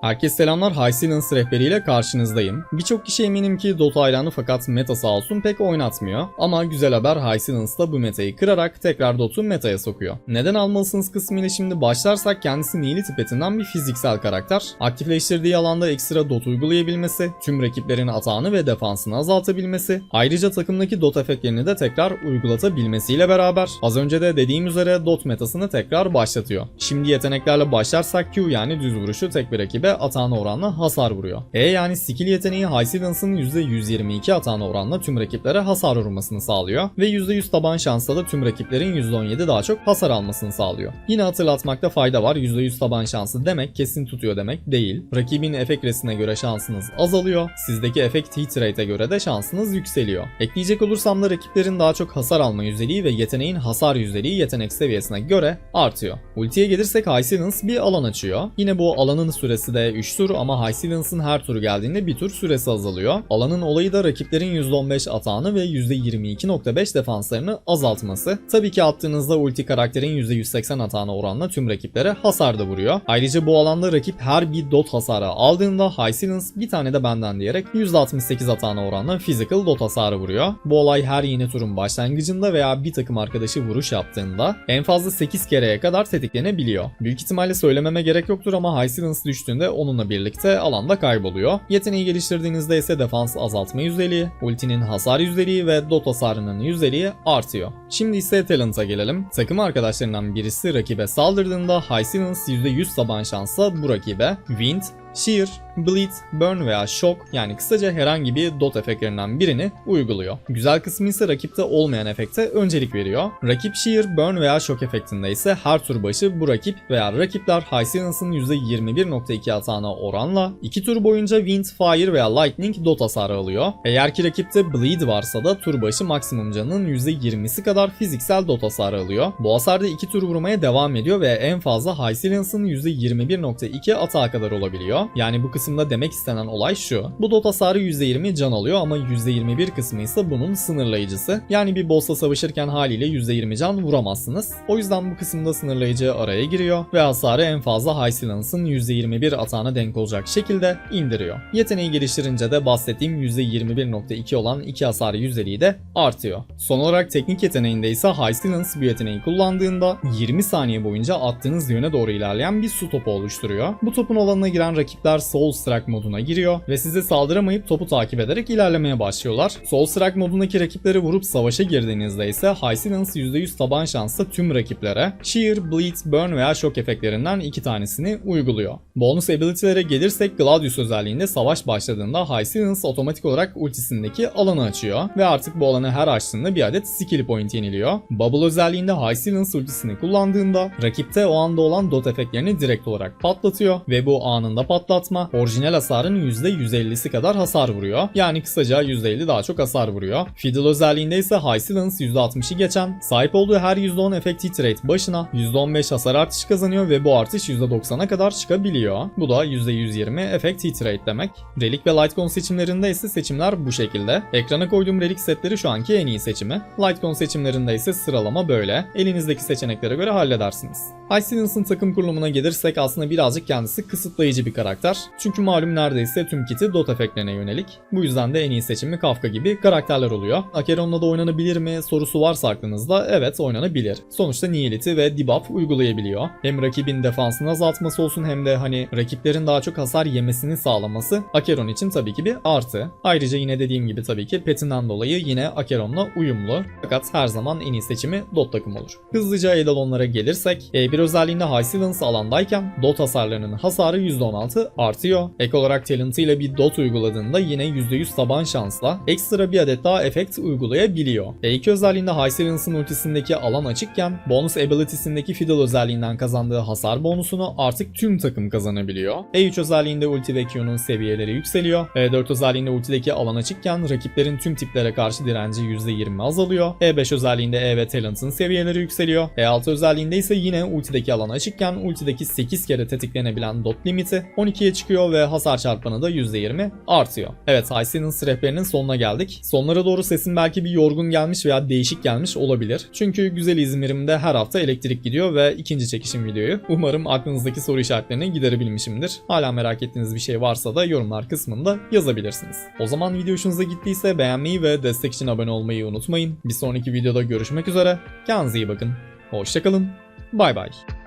Herkese selamlar High Silence rehberiyle karşınızdayım. Birçok kişi eminim ki Dota hayranı fakat meta sağ olsun pek oynatmıyor. Ama güzel haber High Silence'da bu metayı kırarak tekrar Dot'u metaya sokuyor. Neden almalısınız kısmıyla şimdi başlarsak kendisi Nihility tipetinden bir fiziksel karakter. Aktifleştirdiği alanda ekstra Dot uygulayabilmesi, tüm rakiplerin atağını ve defansını azaltabilmesi, ayrıca takımdaki Dot efektlerini de tekrar uygulatabilmesiyle beraber az önce de dediğim üzere Dot metasını tekrar başlatıyor. Şimdi yeteneklerle başlarsak Q yani düz vuruşu tek bir rakibe atağına oranla hasar vuruyor. E yani skill yeteneği High Silence'ın %122 atağına oranla tüm rakiplere hasar vurmasını sağlıyor ve %100 taban şansla da tüm rakiplerin %17 daha çok hasar almasını sağlıyor. Yine hatırlatmakta fayda var %100 taban şansı demek kesin tutuyor demek değil. Rakibin efekt resine göre şansınız azalıyor. Sizdeki efekt hit rate'e göre de şansınız yükseliyor. Ekleyecek olursam da rakiplerin daha çok hasar alma yüzdeliği ve yeteneğin hasar yüzdeliği yetenek seviyesine göre artıyor. Ultiye gelirsek High bir alan açıyor. Yine bu alanın süresi de 3 tur ama High Silence'ın her turu geldiğinde bir tur süresi azalıyor. Alanın olayı da rakiplerin %15 atağını ve %22.5 defanslarını azaltması. Tabii ki attığınızda ulti karakterin %180 atağına oranla tüm rakiplere hasar da vuruyor. Ayrıca bu alanda rakip her bir dot hasarı aldığında High Silence bir tane de benden diyerek %68 atağına oranla physical dot hasarı vuruyor. Bu olay her yeni turun başlangıcında veya bir takım arkadaşı vuruş yaptığında en fazla 8 kereye kadar tetiklenebiliyor. Büyük ihtimalle söylememe gerek yoktur ama High Silence düştüğünde onunla birlikte alanda kayboluyor. Yeteneği geliştirdiğinizde ise defans azaltma yüzdeliği, ultinin hasar yüzdeliği ve dot hasarının yüzdeliği artıyor. Şimdi ise Talent'a gelelim. Takım arkadaşlarından birisi rakibe saldırdığında High Silence %100 taban şansla bu rakibe Wind, Shear, Bleed, Burn veya Shock yani kısaca herhangi bir dot efektlerinden birini uyguluyor. Güzel kısmı ise rakipte olmayan efekte öncelik veriyor. Rakip Shear, Burn veya Shock efektinde ise her tur başı bu rakip veya rakipler Silence'ın %21.2 atağına oranla 2 tur boyunca Wind, Fire veya Lightning dot hasarı alıyor. Eğer ki rakipte Bleed varsa da tur başı maksimum canının %20'si kadar fiziksel dot hasarı alıyor. Bu hasarda 2 tur vurmaya devam ediyor ve en fazla Silence'ın %21.2 atağa kadar olabiliyor. Yani bu kısımda demek istenen olay şu. Bu dot hasarı %20 can alıyor ama %21 kısmı ise bunun sınırlayıcısı. Yani bir boss'la savaşırken haliyle %20 can vuramazsınız. O yüzden bu kısımda sınırlayıcı araya giriyor ve hasarı en fazla High Silence'ın %21 atağına denk olacak şekilde indiriyor. Yeteneği geliştirince de bahsettiğim %21.2 olan 2 hasar yüzdeliği de artıyor. Son olarak teknik yeteneğinde ise High Silence bu yeteneği kullandığında 20 saniye boyunca attığınız yöne doğru ilerleyen bir su topu oluşturuyor. Bu topun alanına giren rakipler Soul Strike moduna giriyor ve size saldıramayıp topu takip ederek ilerlemeye başlıyorlar. Soul Strike modundaki rakipleri vurup savaşa girdiğinizde ise Silence %100 taban şansla tüm rakiplere Shear, Bleed, Burn veya Shock efektlerinden iki tanesini uyguluyor. Bonus ability'lere gelirsek Gladius özelliğinde savaş başladığında Silence otomatik olarak ultisindeki alanı açıyor ve artık bu alanı her açtığında bir adet skill point yeniliyor. Bubble özelliğinde Silence ultisini kullandığında rakipte o anda olan dot efektlerini direkt olarak patlatıyor ve bu anında patlatma orijinal hasarın %150'si kadar hasar vuruyor. Yani kısaca %50 daha çok hasar vuruyor. Fiddle özelliğinde ise High Silence %60'ı geçen, sahip olduğu her %10 efekt hit rate başına %15 hasar artışı kazanıyor ve bu artış %90'a kadar çıkabiliyor. Bu da %120 efekt hit rate demek. Relic ve Lightcon seçimlerinde ise seçimler bu şekilde. Ekrana koyduğum Relic setleri şu anki en iyi seçimi. Lightcon seçimlerinde ise sıralama böyle. Elinizdeki seçeneklere göre halledersiniz. Silence'ın takım kurulumuna gelirsek aslında birazcık kendisi kısıtlayıcı bir karakter. Çünkü malum neredeyse tüm kiti dot efektlerine yönelik. Bu yüzden de en iyi seçimi Kafka gibi karakterler oluyor. Acheron'la da oynanabilir mi sorusu varsa aklınızda evet oynanabilir. Sonuçta Nihility ve debuff uygulayabiliyor. Hem rakibin defansını azaltması olsun hem de hani rakiplerin daha çok hasar yemesini sağlaması Acheron için tabii ki bir artı. Ayrıca yine dediğim gibi tabii ki petinden dolayı yine Acheron'la uyumlu. Fakat her zaman en iyi seçimi dot takım olur. Hızlıca Eidolon'lara gelirsek E1 özelliğinde High Silence alandayken dot hasarlarının hasarı %16 artıyor. Ek olarak talentıyla bir dot uyguladığında yine %100 taban şansla ekstra bir adet daha efekt uygulayabiliyor. E2 özelliğinde High Silence'ın ultisindeki alan açıkken bonus ability'sindeki Fiddle özelliğinden kazandığı hasar bonusunu artık tüm takım kazanabiliyor. E3 özelliğinde ulti ve Q'nun seviyeleri yükseliyor. E4 özelliğinde ultideki alan açıkken rakiplerin tüm tiplere karşı direnci %20 azalıyor. E5 özelliğinde E ve Talent'ın seviyeleri yükseliyor. E6 özelliğinde ise yine ultideki alan açıkken ultideki 8 kere tetiklenebilen dot limiti %12'ye çıkıyor ve hasar çarpanı da %20 artıyor. Evet Hisense rehberinin sonuna geldik. Sonlara doğru sesim belki bir yorgun gelmiş veya değişik gelmiş olabilir. Çünkü güzel İzmir'imde her hafta elektrik gidiyor ve ikinci çekişim videoyu. Umarım aklınızdaki soru işaretlerini giderebilmişimdir. Hala merak ettiğiniz bir şey varsa da yorumlar kısmında yazabilirsiniz. O zaman video hoşunuza gittiyse beğenmeyi ve destek için abone olmayı unutmayın. Bir sonraki videoda görüşmek üzere. Kendinize iyi bakın. Hoşçakalın. Bye bye.